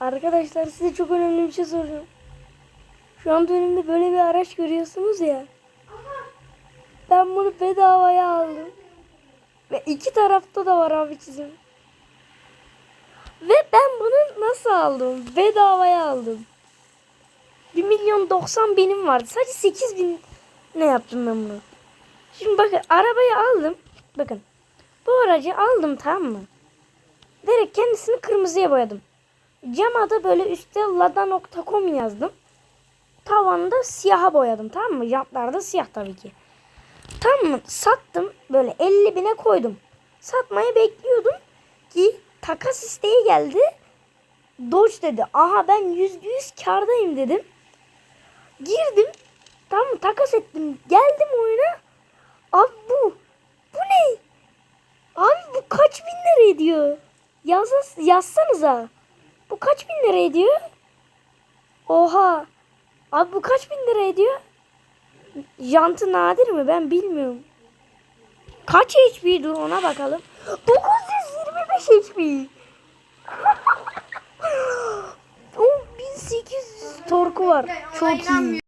Arkadaşlar size çok önemli bir şey soracağım. Şu anda önümde böyle bir araç görüyorsunuz ya. Ben bunu bedavaya aldım. Ve iki tarafta da var abi çizim. Ve ben bunu nasıl aldım? Bedavaya aldım. 1 milyon 90 binim vardı. Sadece 8 bin ne yaptım ben bunu? Şimdi bakın arabayı aldım. Bakın. Bu aracı aldım tamam mı? Direkt kendisini kırmızıya boyadım. Cama da böyle üstte lada.com yazdım. Tavanda siyaha boyadım tamam mı? Jantlar da siyah tabii ki. Tamam mı? Sattım. Böyle 50 bine koydum. Satmayı bekliyordum ki takas isteği geldi. Dodge dedi. Aha ben yüzde yüz kardayım dedim. Girdim. Tamam mı? Takas ettim. Geldim oyuna. Abi bu. Bu ne? Abi bu kaç bin lira ediyor? Yaz, yazsanıza. Bu kaç bin lira ediyor? Oha. Abi bu kaç bin lira ediyor? Jantı nadir mi? Ben bilmiyorum. Kaç HP dur ona bakalım. 925 HP. O 1800 torku var. Çok iyi.